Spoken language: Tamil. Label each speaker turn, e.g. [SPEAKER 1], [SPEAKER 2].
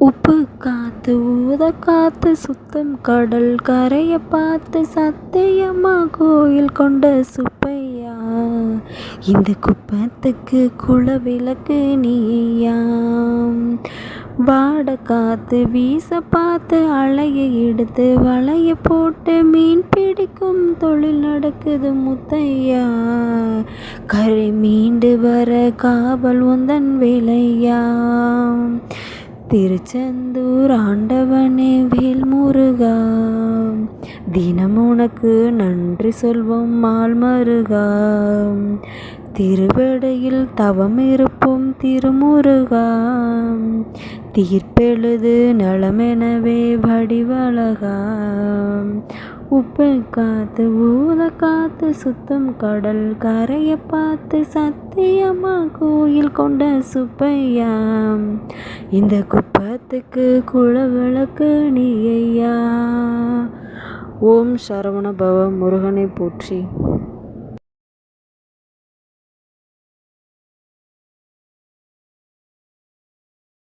[SPEAKER 1] உப்பு காத்து ஊத காத்து சுத்தம் கடல் கரையை பார்த்து சத்தியம்மா கோயில் கொண்ட சுப்பையா? இந்த குப்பத்துக்கு குலவிளக்கு நீயாம். வாட காத்து வீச பார்த்து அலைய எடுத்து வலைய போட்டு மீன் பிடிக்கும் தொழில் நடக்குது முத்தையா. கரை மீண்டு வர காவல் உந்தன் வேலையா திருச்செந்தூர் ஆண்டவனே வேல் முருகா. தினம் உனக்கு நன்றி சொல்வோம் மால் மருகா. திருவடையில் தவம் இருப்போம் திருமுருகா. தீர்ப்பெழுது நலமெனவே வடிவழகா. உப்பை காத்து ஊத காத்து சுத்தம் கடல் கரையை பார்த்து சத்தியமா கோயில் கொண்ட சுப்பையா. இந்த குப்பத்துக்கு குளவிளக்கு நீ ஐயா. ஓம் சரவண பவ முருகனை போற்றி.